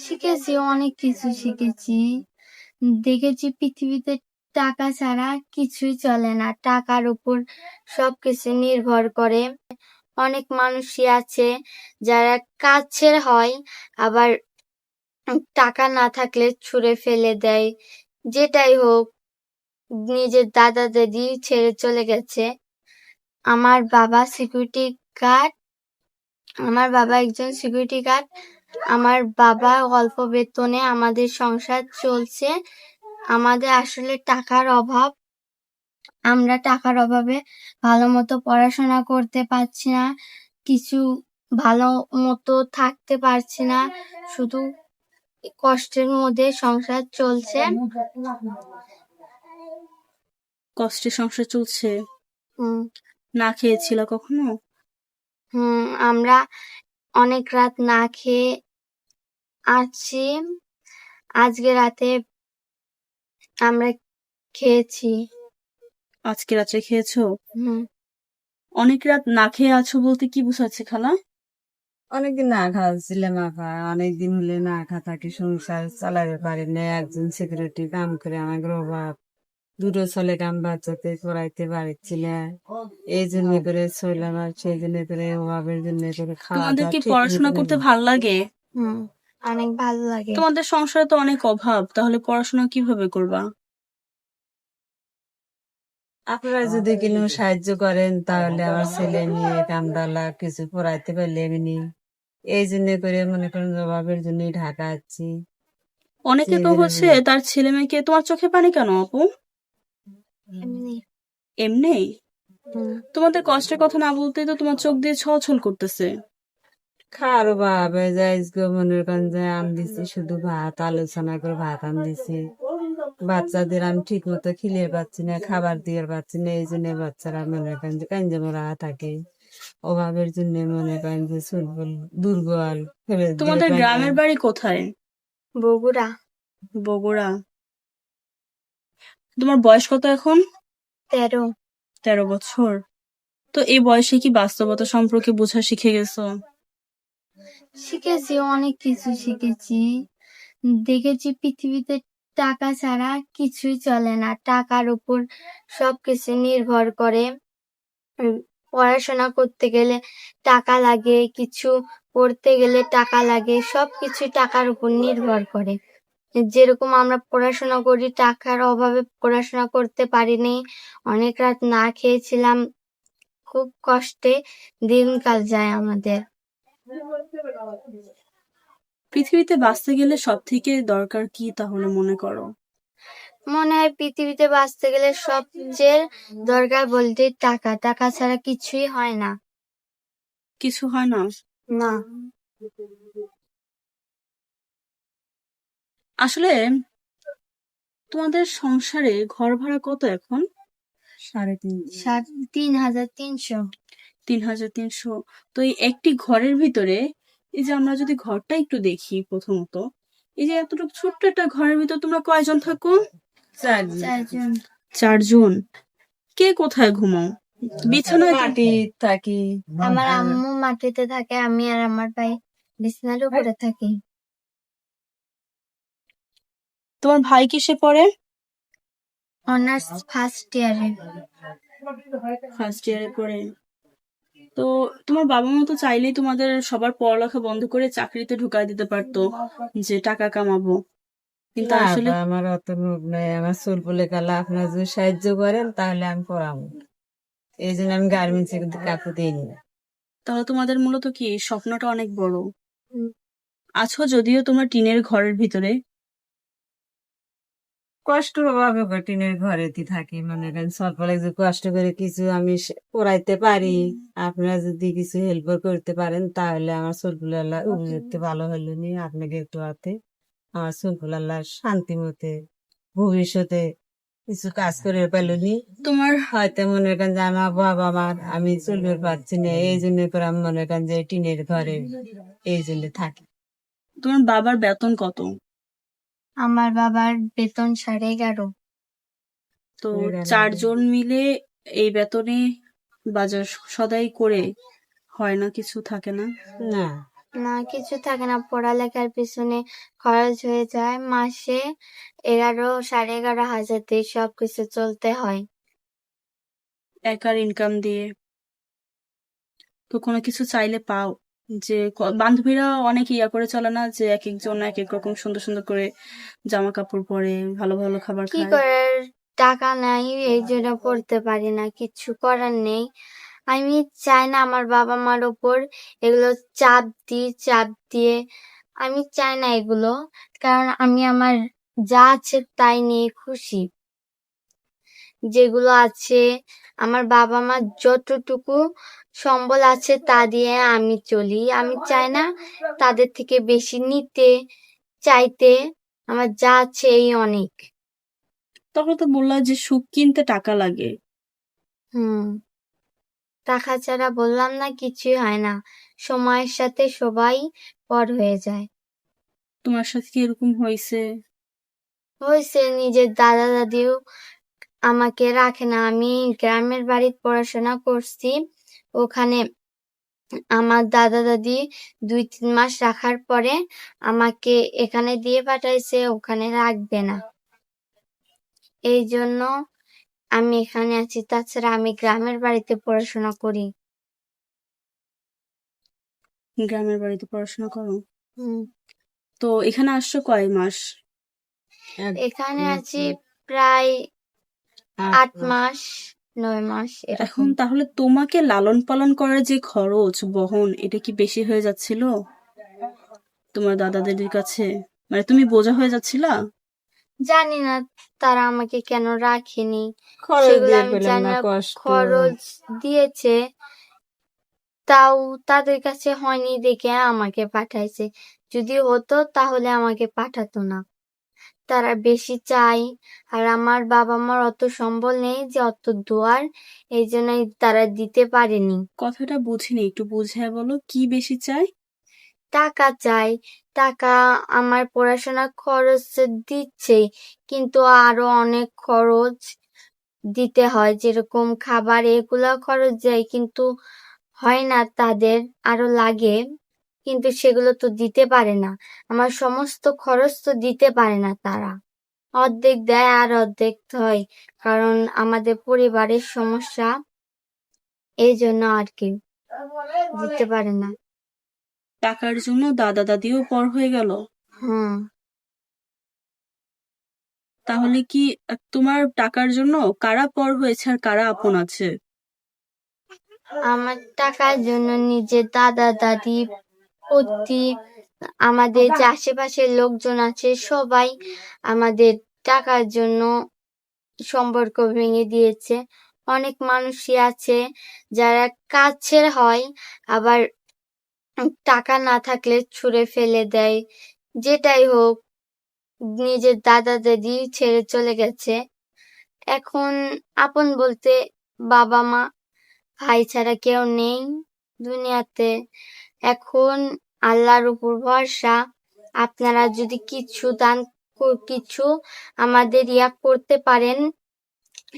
শিখেছি, অনেক কিছু শিখেছি। দেখেছি পৃথিবীতে টাকা ছাড়া কিছুই চলে না। টাকার উপর সবকিছু নির্ভর করে। অনেক মানুষই আছে যারা কাছের হয়, আবার টাকা না থাকলে ছুঁড়ে ফেলে দেয়। যেটাই হোক, নিজের দাদা দাদি ছেড়ে চলে গেছে। আমার বাবা সিকিউরিটি গার্ড আমার বাবা একজন সিকিউরিটি গার্ড আমার বাবা অল্প বেতনে আমাদের সংসার চলছে। আমাদের আসলে টাকার অভাব। আমরা টাকার অভাবে ভালো মতো পড়াশোনা করতে পারছি না। কিছু ভালো মতো থাকতে পারছি না। শুধু কষ্টের মধ্যে সংসার চলছে। কষ্টে সংসার চলছে? হুম। না খেয়েছিল কখনো? হুম আমরা অনেক রাত না খেয়ে আছি আজকে রাতে আমরা খেয়েছি। আজকে রাত্রে খেয়েছো? হুম। অনেক রাত না খেয়ে আছো বলতে কি বুঝাচ্ছে খালা? অনেকদিন না খাওয়া ছিলাম আপা অনেকদিন হলে না খা থাকি সংসার চালাতে পারি না। একজন সিকিউরিটি কাম করে আমার অভাব। দুটো ছেলে গান বাচ্চাতে পড়াইতে পারছিল এই জন্য করে চললাম আর সেই জন্য করে অভাবের জন্য করে খাওয়া তোমাদের কি পড়াশোনা করতে। ভালো লাগে? অনেক ভালো লাগে। তোমাদের সংসারে তো অনেক অভাব তাহলে পড়াশোনা কীভাবে করবা? আপনারা যদি কোনো সাহায্য করেন তাহলে আমার ছেলে নিয়ে কামদালা কিছু পড়াইতে পারলে এমনি এই জন্য করে মনে করেন অভাবের জন্যই ঢাকা আছি। অনেকে তো হচ্ছে তার ছেলে মেয়েকে তোমার চোখে পানি কেন আপু? এমনি। তোমাদের কষ্টের কথা না বলতেই তো তোমার চোখ দিয়ে ছলছল করতেছে। খার ভাবে যাই গো মনে করেন যে আম দিছি শুধু ভাত আলোচনা করে ভাত আম দিছি। বাচ্চাদের আমি ঠিক মতো খিলে পাচ্ছি না খাবার দিয়ে পাচ্ছি না এই জন্য বাচ্চারা মনে করেন যে কাঞ্জে মরা থাকে। অভাবের জন্য মনে করেন যে দুর্বল। দুর্বল তোমাদের গ্রামের বাড়ি কোথায়? বগুড়া। বগুড়া। তোমার বয়স কত এখন? তেরো। তেরো বছর। তো এই বয়সে কি বাস্তবতা সম্পর্কে বোঝা শিখে গেছো? শিখেছি অনেক কিছু শিখেছি। দেখেছি পৃথিবীতে টাকা ছাড়া কিছুই চলে না। টাকার উপর সবকিছু নির্ভর করে। পড়াশোনা করতে গেলে টাকা লাগে কিছু পড়তে গেলে টাকা লাগে সবকিছু টাকার উপর নির্ভর করে। যেরকম আমরা পড়াশোনা করি টাকার অভাবে পড়াশোনা করতে পারিনি। অনেক রাত না খেয়েছিলাম। খুব কষ্টে দিনকাল যায় আমাদের। পৃথিবীতে বাঁচতে গেলে সব থেকে দরকার কি তাহলে মনে করো? মনে হয় পৃথিবীতে বাঁচতে গেলে সবচেয়ে দরকার বলতে টাকা। টাকা ছাড়া কিছুই হয় না। কিছু হয় না? না। আসলে তোমাদের সংসারে ঘর ভাড়া কত এখন? সাড়ে তিন সাত তিন হাজার তিনশো। তিন হাজার তিনশো। তো এই একটি ঘরের ভিতরে এই যে আমরা যদি ঘরটা একটু দেখি প্রথমত এই যে এতটুকু ছোট্ট একটা ঘরের ভিতর তোমরা কয়জন থাকো? চারজন। চারজন। চারজন। কে কোথায় ঘুমাও? বিছানায় মাটি থাকি। আমার আম্মু মাটিতে থাকে আমি আর আমার ভাই বিছানার উপরে থাকি। তোমার ভাই কিসে পড়ে? অনার্স ফার্স্ট ইয়ারে। ফার্স্ট ইয়ারে পড়ে। তো তোমার বাবা মা তো চাইলেই তোমাদের সবার পড়ালেখা বন্ধ করে চাকরিতে ঢুকাই দিতে পারতো যে টাকা কামাবো। কিন্তু আসলে আমার অত লোভ নাই। আমার চুল বলে গেলে। আপনার যদি সাহায্য করেন তাহলে আমি পড়াবো। এই জন্য আমি গার্মেন্টস এ কাকু দিইনি তাহলে তোমাদের মূলত কি? স্বপ্নটা অনেক বড়। আছো যদিও তোমরা টিনের ঘরের ভিতরে। কষ্ট অভাবে কঠিনের ঘরেতে থাকি মনে করেন স্বল্প লাগছে কষ্ট করে কিছু আমি পড়াইতে পারি। আপনারা যদি কিছু হেল্প করতে পারেন তাহলে আমার চুলগুলো আল্লাহ উপযুক্ত ভালো হলো নি আপনাকে একটু হাতে আমার চুলগুলো আল্লাহ শান্তি মতে ভবিষ্যতে কিছু কাজ করে পেল নি তোমার হয়তো মনে করেন যে আমার বাবা আমার আমি চলবে পারছি না এই জন্য করে আমি মনে করেন যে টিনের ঘরে এই জন্য থাকি। তোমার বাবার বেতন কত? আমার বাবার বেতন সাড়ে এগারো। তো চারজন মিলে এই বেতনে বাজার সদাই করে হয় না কিছু থাকে না? না। না কিছু থাকে না। পড়ালেখার পিছনে খরচ হয়ে যায়। মাসে এগারো সাড়ে এগারো হাজার দিয়ে সবকিছু চলতে হয়। একার ইনকাম দিয়ে। তো কোনো কিছু চাইলে পাও। যে বান্ধবীরা অনেক ইয়া করে চলে না? যে এক একজন এক এক রকম সুন্দর সুন্দর করে জামা কাপড় পরে ভালো ভালো খাবার কি খায়। করার টাকা নাই এই জন্য পড়তে পারি না কিছু করার নেই। আমি চাই না আমার বাবা মার ওপর এগুলো চাপ দিই চাপ দিয়ে। আমি চাই না এগুলো কারণ আমি আমার যা আছে তাই নিয়ে খুশি। যেগুলো আছে আমার বাবা মা যতটুকু সম্বল আছে তা দিয়ে আমি চলি। আমি চাই না তাদের থেকে বেশি নিতে চাইতে আমার যা আছে এই অনেক। তখন তো বললা যে সুখ কিনতে টাকা লাগে। হুম। টাকা ছাড়া বললাম না কিছুই হয় না। সময়ের সাথে সবাই পর হয়ে যায়। তোমার সাথে কি এরকম হয়েছে? হয়েছে নিজের দাদা দাদিও আমাকে রাখে না। আমি গ্রামের বাড়িতে পড়াশোনা করছি। ওখানে আমার দাদা দাদি দুই তিন মাস রাখার পরে আমাকে এখানে দিয়ে পাঠাইছে ওখানে রাখবে না। এই জন্য আমি এখানে আছি। তাছাড়া আমি গ্রামের বাড়িতে পড়াশোনা করি। গ্রামের বাড়িতে পড়াশোনা করো? তো এখানে আসছো কয় মাস? এখানে আছি প্রায় আট মাস নয় মাস এখন তাহলে তোমাকে লালন পালন করার যে খরচ বহন এটা কি বেশি হয়ে যাচ্ছিল? তোমার দাদা দাদির কাছে? মানে তুমি বোঝা হয়ে যাচ্ছিলা? জানি না তারা আমাকে কেন রাখেনি। সেগুলো দিয়ে আমি জানি না না খরচ দিয়েছে। তাও তাদের কাছে হয়নি দেখে আমাকে পাঠাইছে। যদি হতো তাহলে আমাকে পাঠাতো না। তারা বেশি চাই আর আমার বাবা মার অত সম্বল নেই যে অত দোয়ার এই জন্যই তারা দিতে পারেনি। কথাটা বুঝিনি একটু বুঝায় বলো কি বেশি চাই টাকা চাই টাকা আমার পড়াশোনার খরচ দিচ্ছে কিন্তু আরও অনেক খরচ দিতে হয়। যেরকম খাবার এগুলা খরচ যায় কিন্তু হয় না তাদের আরও লাগে। কিন্তু সেগুলো তো দিতে পারে না। আমার সমস্ত খরচ তো দিতে পারে না তারা। অর্ধেক দেয় আর অর্ধেক হয় কারণ আমাদের পরিবারের সমস্যা। এই জন্য আর কি দিতে পারে না। টাকার জন্য দাদা দাদিও পর হয়ে গেল। হুম। তাহলে কি তোমার টাকার জন্য কারা পর হয়েছে আর কারা আপন আছে? আমার টাকার জন্য নিজের দাদা দাদি পতি আমাদের যে আশেপাশের লোকজন আছে, সবাই আমাদের টাকার জন্য সম্পর্ক ভেঙে দিয়েছে। অনেক মানুষই আছে যারা কাছের হয়, আবার টাকা না থাকলে ছুঁড়ে ফেলে দেয়। যেটাই হোক, নিজের দাদা দাদি ছেড়ে চলে গেছে। এখন আপন বলতে বাবা মা ভাই ছাড়া কেউ নেই দুনিয়াতে। এখন আল্লাহর উপর ভরসা। আপনারা যদি কিছু দান কিছু আমাদের ইয়া করতে পারেন,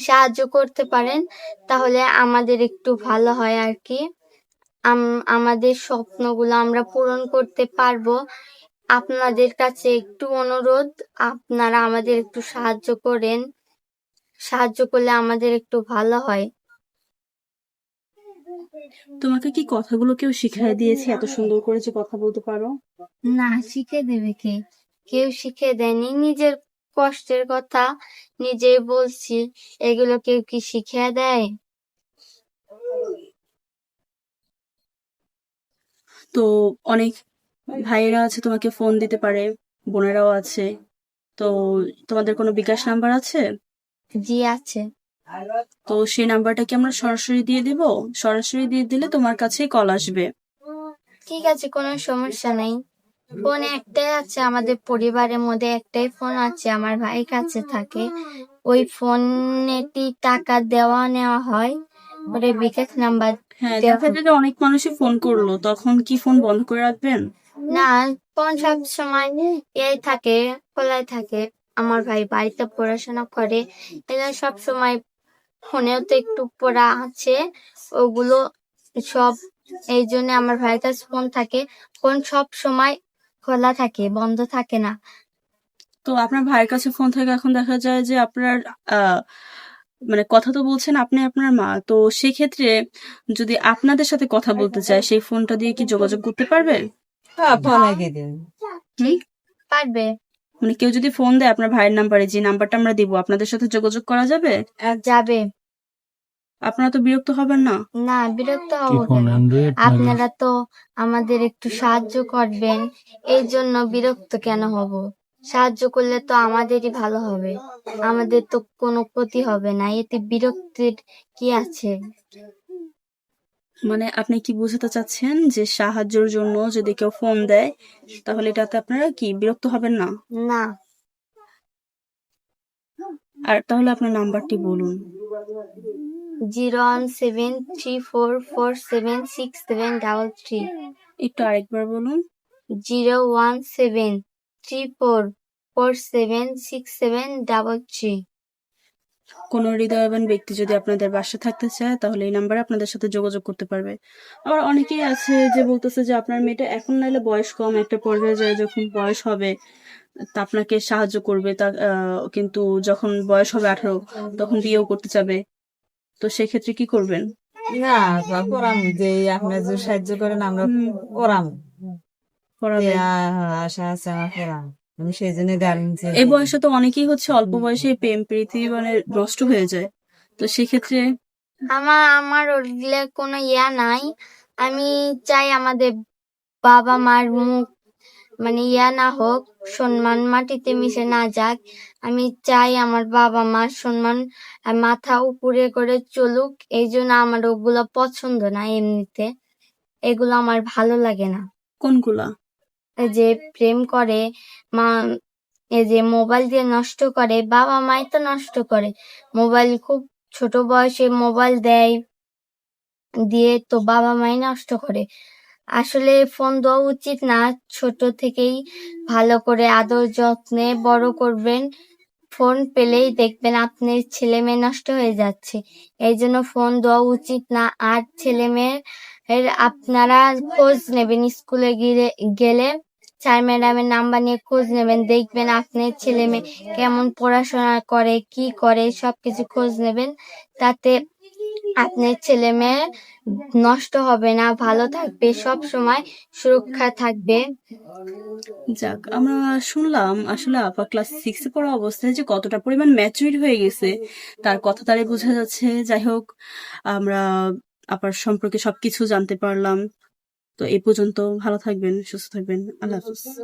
সাহায্য করতে পারেন, তাহলে আমাদের একটু ভালো হয় আর কি। আম- আমাদের স্বপ্নগুলো আমরা পূরণ করতে পারব। আপনাদের কাছে একটু অনুরোধ, আপনারা আমাদের একটু সাহায্য করেন। সাহায্য করলে আমাদের একটু ভালো হয়। তোমাকে কি কথাগুলো কেউ শিখিয়ে দিয়েছে এত সুন্দর করে যে কথা বলতে পারো? না শিখে দেবে কে? কেউ শিখে দেয়নি। নিজের কষ্টের কথা নিজেই বলছি। এগুলো কেউ কি শিখে দেয়? তো অনেক ভাইয়েরা আছে তোমাকে ফোন দিতে পারে বোনেরাও আছে। তো তোমাদের কোনো বিকাশ নাম্বার আছে? জি আছে। তো সেই নাম্বারটা কি আমরা সরাসরি দিয়ে দিব? সরাসরি দিয়ে দিলে তোমার কাছেই কল আসবে। ঠিক আছে কোনো সমস্যা নেই। ফোন একটাই আছে আমাদের পরিবারের মধ্যে একটাই ফোন আছে আমার ভাই কাছে থাকে। ওই ফোনেটি টাকা দেওয়া নেওয়া হয় ওরে বিকাশ নাম্বার হ্যাঁ দেখা অনেক মানুষই ফোন করল তখন কি ফোন বন্ধ করে রাখবেন? না ফোন সব সময় এই থাকে খোলাই থাকে। আমার ভাই বাড়িতে পড়াশোনা করে এরা সব সময় ফোনেও তো একটু পড়া আছে ওগুলো সব এই জন্য আমার ভাইয়ের কাছে ফোন থাকে। ফোন সব সময় খোলা থাকে বন্ধ থাকে না। তো আপনার ভাইয়ের কাছে ফোন থেকে এখন দেখা যায় যে আপনার আহ, মানে কথা তো বলছেন আপনি আপনার মা তো সেক্ষেত্রে যদি আপনাদের সাথে কথা বলতে চায় সেই ফোনটা দিয়ে কি যোগাযোগ করতে পারবে? হ্যাঁ? পারবে। মানে কেউ যদি ফোন দেয় আপনার ভাইয়ের নাম্বারে যে নাম্বারটা আমরা দিব আপনাদের সাথে যোগাযোগ করা যাবে? যাবে। আপনারা তো বিরক্ত হবেন না? না বিরক্ত কি হব ফোন কেন অ্যান্ড্রয়েড আপনারা তো আমাদের একটু সাহায্য করবেন এই জন্য বিরক্ত কেন হব? সাহায্য করলে তো আমাদেরই ভালো হবে। আমাদের তো কোনো ক্ষতি হবে না এতে বিরক্তির কি আছে? মানে আপনি কি বোঝাতে চাচ্ছেন যে সাহায্যের জন্য যদি কেউ ফোন দেয় তাহলে এটাতে আপনারা কি বিরক্ত হবেন না? না। আর তাহলে আপনার নাম্বারটি বলুন। Zero one seven three four four seven six seven double three. একটু আরেকবার বলুন। Zero one seven three four four seven six seven double three. কোন হৃদয়বান ব্যক্তি যদি আপনাদের বাসা থাকতে চায় তাহলে এই নাম্বারে আপনাদের সাথে যোগাযোগ করতে পারবে। আবার অনেকেই আছে যে বলতেছে যে আপনার মেয়েটা এখন নাইলে বয়স কম একটা পর্যায়ে যায় যখন বয়স হবে তা আপনাকে সাহায্য করবে তা কিন্তু যখন বয়স হবে আঠারো তখন বিয়েও করতে চাবে। তো সেক্ষেত্রে কি করবেন? না করাম যে আপনার যে সাহায্য করেন আমরা। করাম। আশা আছে আমার করাম। আমি সেই জন্য দাঁড়িয়ে এই বয়সে তো অনেকেই হচ্ছে অল্প বয়সে প্রেম প্রীতি মানে নষ্ট হয়ে যায়। তো সেক্ষেত্রে আমার আমার ওগুলো কোনো ইয়া নাই। আমি চাই আমাদের বাবা মার মুখ মানে ইয়া না হোক সম্মান মাটিতে মিশে না যাক। আমি চাই আমার বাবা মার সম্মান আর মাথা উপরে করে চলুক। এই জন্য আমার ওগুলো পছন্দ না এমনিতে। এগুলো আমার ভালো লাগে না। কোনগুলা? যে প্রেম করে, মা যে মোবাইল দিয়ে নষ্ট করে, বাবা মাই তো নষ্ট করে। মোবাইল খুব ছোট বয়সে মোবাইল দেয়, দিয়ে তো বাবা মাই নষ্ট করে। আসলে ফোন দেওয়া উচিত না, ছোট থেকেই ভালো করে আদর যত্নে বড় করবেন। ফোন পেলেই দেখবেন আপনার ছেলে মেয়ে নষ্ট হয়ে যাচ্ছে। এই জন্য ফোন দেওয়া উচিত না, আর ছেলে মেয়ের আপনারা খোঁজ নেবেন স্কুলে গিয়ে গেলে স্যার ম্যাডামের নাম্বার নিয়ে খোঁজ নেবেন, দেখবেন আপনার ছেলে মেয়ে কেমন পড়াশোনা করে, কি করে সব কিছু খোঁজ নেবেন। তাতে আপনার ছেলে মেয়ে নষ্ট হবে না, ভালো থাকবে, সব সময় সুরক্ষা থাকবে। যাক, আমরা শুনলাম আসলে আপা ক্লাস সিক্সে পড়া অবস্থায় যে কতটা পরিমাণ ম্যাচুরিট হয়ে গেছে। তার কথা তারে বোঝা যাচ্ছে। যাই হোক, আমরা আপার সম্পর্কে সবকিছু জানতে পারলাম। তো এই পর্যন্ত ভালো থাকবেন সুস্থ থাকবেন। আল্লাহ হাফিজ।